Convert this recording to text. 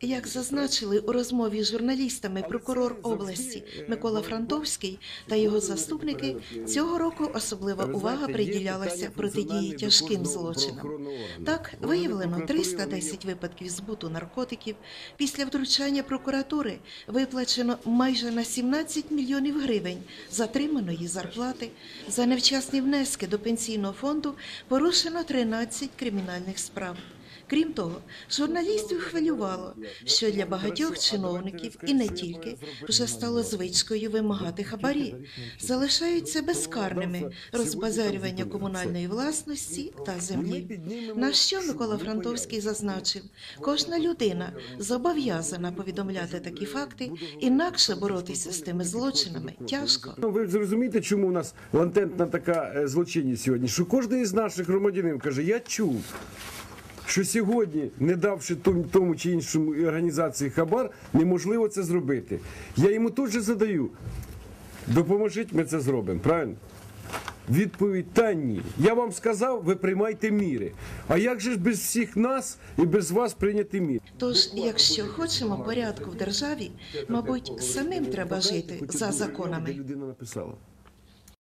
Як зазначили у розмові з журналістами прокурор області Микола Франтовський та його заступники, цього року особлива увага приділялася протидії тяжким злочинам. Так, виявлено 310 випадків збуту наркотиків. Після втручання прокуратури виплачено майже на 17 мільйонів гривень затриманої зарплати. За невчасні внески до пенсійного фонду порушено 13 кримінальних справ. Крім того, журналістів хвилювало, що для багатьох чиновників і не тільки вже стало звичкою вимагати хабарі, залишаються безкарними розбазарювання комунальної власності та землі. На що Микола Франтовський зазначив, кожна людина зобов'язана повідомляти такі факти, інакше боротися з тими злочинами тяжко. Ну, ви зрозумієте, чому у нас латентна така е, злочинність сьогодні? Що кожен із наших громадянин каже, я чув, що сьогодні, не давши тому, чи іншому організації хабар, неможливо це зробити. Я йому тут же задаю. Допоможіть, ми це зробимо, правильно? Відповідь та ні. Я вам сказав, ви приймайте міри. А як же ж без всіх нас і без вас прийняти міри? Тож, якщо хочемо порядку в державі, мабуть, самим треба жити за законами. Людина написала.